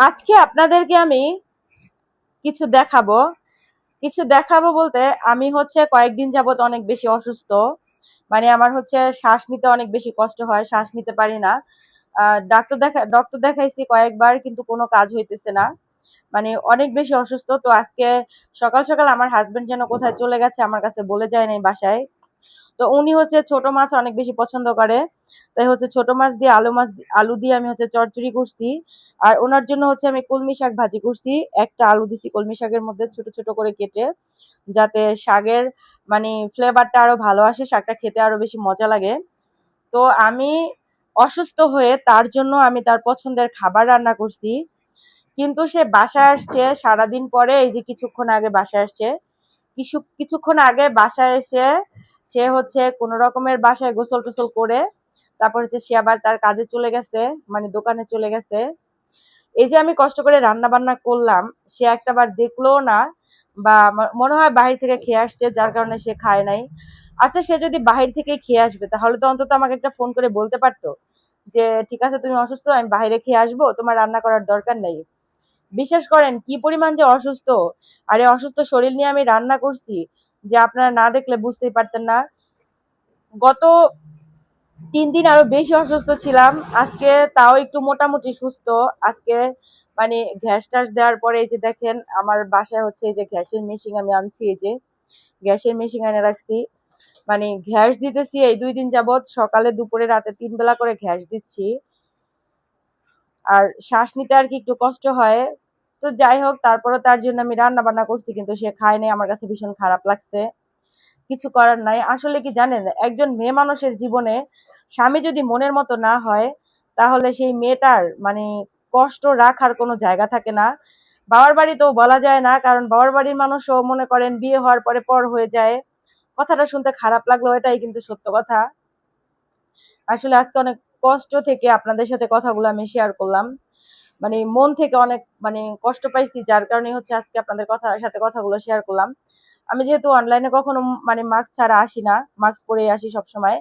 আজকে আপনাদেরকে আমি কিছু দেখাবো। কিছু দেখাবো বলতে আমি হচ্ছে কয়েকদিন যাবত অনেক বেশি অসুস্থ। মানে আমার হচ্ছে শ্বাস নিতে অনেক বেশি কষ্ট হয়, শ্বাস নিতে পারি না। ডাক্তার দেখা ডক্টর দেখাইছি কয়েকবার কিন্তু কোনো কাজ হইতেছে না। মানে অনেক বেশি অসুস্থ। তো আজকে সকাল সকাল আমার হাজবেন্ড যেন কোথায় চলে গেছে আমার কাছে বলে যায় নাই বাসায়। তো উনি হচ্ছে ছোট মাছ অনেক বেশি পছন্দ করে। তাই হচ্ছে ছোট মাছ দিয়ে আলু মাছ আলু দিয়ে আমি হচ্ছে চচ্চড়ি করছি। আর ওনার জন্য হচ্ছে আমি কলমি শাক ভাজি করছি। একটা আলু দিছি কলমি শাকের মধ্যে ছোট ছোট করে কেটে, যাতে শাকের মানে ফ্লেভারটা আরও ভালো আসে, শাকটা খেতে আরও বেশি মজা লাগে। তো আমি অসুস্থ হয়ে তার জন্য আমি তার পছন্দের খাবার রান্না করছি। কিন্তু সে বাসায় আসছে, সারাদিন পরে এই যে কিছুক্ষণ আগে বাসায় আসছে, কিছু কিছুক্ষণ আগে বাসায় এসে সে হচ্ছে কোনো রকমের বাসায় গোসল টোসল করে, তারপর হচ্ছে সে আবার তার কাজে চলে গেছে মানে দোকানে চলে গেছে। এই যে আমি কষ্ট করে রান্না বান্না করলাম, সে একটা বার দেখল না বা মনে হয় বাহির থেকে খেয়ে আসছে, যার কারণে সে খায় নাই। আচ্ছা সে যদি বাহির থেকে খেয়ে আসবে, তাহলে তো অন্তত আমাকে একটা ফোন করে বলতে পারতো যে, ঠিক আছে, তুমি অসুস্থ, আমি বাইরে খেয়ে আসব, তোমার রান্না করার দরকার নেই। বিশ্বাস করেন, কি পরিমাণ যে অসুস্থ। আর এই অসুস্থ শরীর নিয়ে আমি রান্না করছি যে আপনারা না দেখলে বুঝতেই পারতেন না। গত তিন দিন আরও বেশি অসুস্থ ছিলাম। আজকে তাও একটু মোটামুটি সুস্থ। আজকে মানে গ্যাস টাস দেওয়ার পরে এই যে দেখেন, আমার বাসায় হচ্ছে এই যে গ্যাসের মেশিন আমি আনছি, এই যে গ্যাসের মেশিন এনে রাখছি। মানে ঘ্যাস দিতেছি এই দুই দিন যাবত সকালে, দুপুরে, রাতে তিন বেলা করে ঘ্যাস দিচ্ছি। আর শ্বাস নিতে আর কি একটু কষ্ট হয়। তো যাই হোক তারপরে তার জন্য আমি রান্না বান্না করছি, কিন্তু সে খায় নাই, আমার কাছে ভীষণ খারাপ লাগছে। কিছু করার নাই। আসলে কি জানেন, একজন মেয়ে মানুষের জীবনে স্বামী যদি মনের মতো না হয়, তাহলে সেই মেয়েটার মানে কষ্ট রাখার কোনো জায়গা থাকে না। বাবার বাড়ি তো বলা যায় না, কারণ বাবার বাড়ির মানুষও মনে করেন বিয়ে হওয়ার পরে পর হয়ে যায়। কথাটা শুনতে খারাপ লাগল, এটাই কিন্তু সত্য কথা। আসলে আজকে অনেক কষ্ট থেকে আপনাদের সাথে কথাগুলো আমি শেয়ার করলাম। মানে মন থেকে অনেক মানে কষ্ট পাইছি, যার কারণে হচ্ছে আজকে আপনাদের কথা, সাথে কথাগুলো শেয়ার করলাম। আমি যেহেতু অনলাইনে কখনো মানে মাস্ক ছাড়া আসি না মাস্ক পরে আসি সব সময়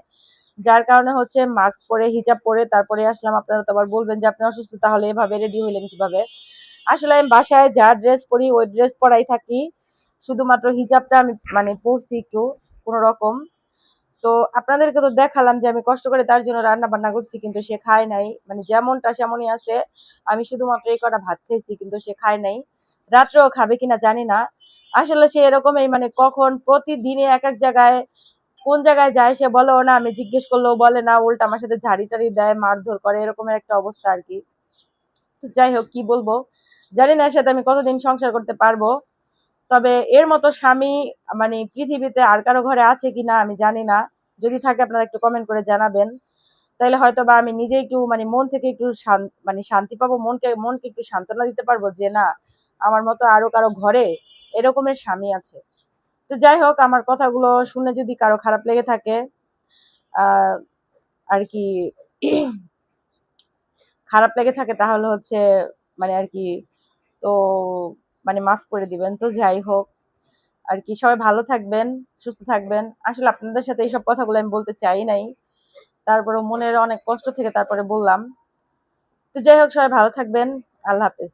যার কারণে হচ্ছে মাস্ক পরে হিজাব পরে তারপরে আসলাম, আপনারা তো আবার বলবেন যে আপনি অসুস্থ, তাহলে এভাবে রেডি হইলেন কীভাবে? আসলে আমি বাসায় যা ড্রেস পরি, ওই ড্রেস পরাই থাকি। শুধুমাত্র হিজাবটা আমি মানে পরছি একটু, কোনো রকম। তো আপনাদেরকে তো দেখালাম যে আমি কষ্ট করে তার জন্য রান্না বান্না করছি, কিন্তু সে খায় নাই। মানে যেমনটা সেমনই আছে, আমি শুধুমাত্র এই কটা ভাত খেয়েছি কিন্তু সে খায় নাই। রাত্রেও খাবে কিনা জানি না। আসলে সে এরকমই মানে কখন প্রতিদিনে এক এক জায়গায়, কোন জায়গায় যায় সে বলেও না, আমি জিজ্ঞেস করলেও বলে না, উল্টা আমার সাথে ঝাড়ি টাড়ি দেয়, মারধর করে, এরকমের একটা অবস্থা আর কি। তো যাই হোক, কি বলব? জানি না সাথে আমি কতদিন সংসার করতে পারব। তবে এর মতো স্বামী মানে পৃথিবীতে আর কারও ঘরে আছে কিনা আমি জানি না। যদি থাকে আপনারা একটু কমেন্ট করে জানাবেন। তাহলে হয়তো বা আমি নিজে একটু মানে মন থেকে একটু মানে শান্তি পাবো, মনকে মনকে একটু সান্ত্বনা দিতে পারব যে না, আমার মতো আরও কারও ঘরে এরকমের স্বামী আছে। তো যাই হোক, আমার কথাগুলো শুনে যদি কারও খারাপ লেগে থাকে আর কি খারাপ লেগে থাকে তাহলে হচ্ছে মানে আর কি, তো মানে মাফ করে দিবেন। তো যাই হোক, আর কি, সবাই ভালো থাকবেন, সুস্থ থাকবেন। আসলে আপনাদের সাথে এইসব কথাগুলো আমি বলতে চাই নাই। তারপরে মনের অনেক কষ্ট থেকে তারপরে বললাম। তো যাই হোক, সবাই ভালো থাকবেন। আল্লাহ হাফেজ।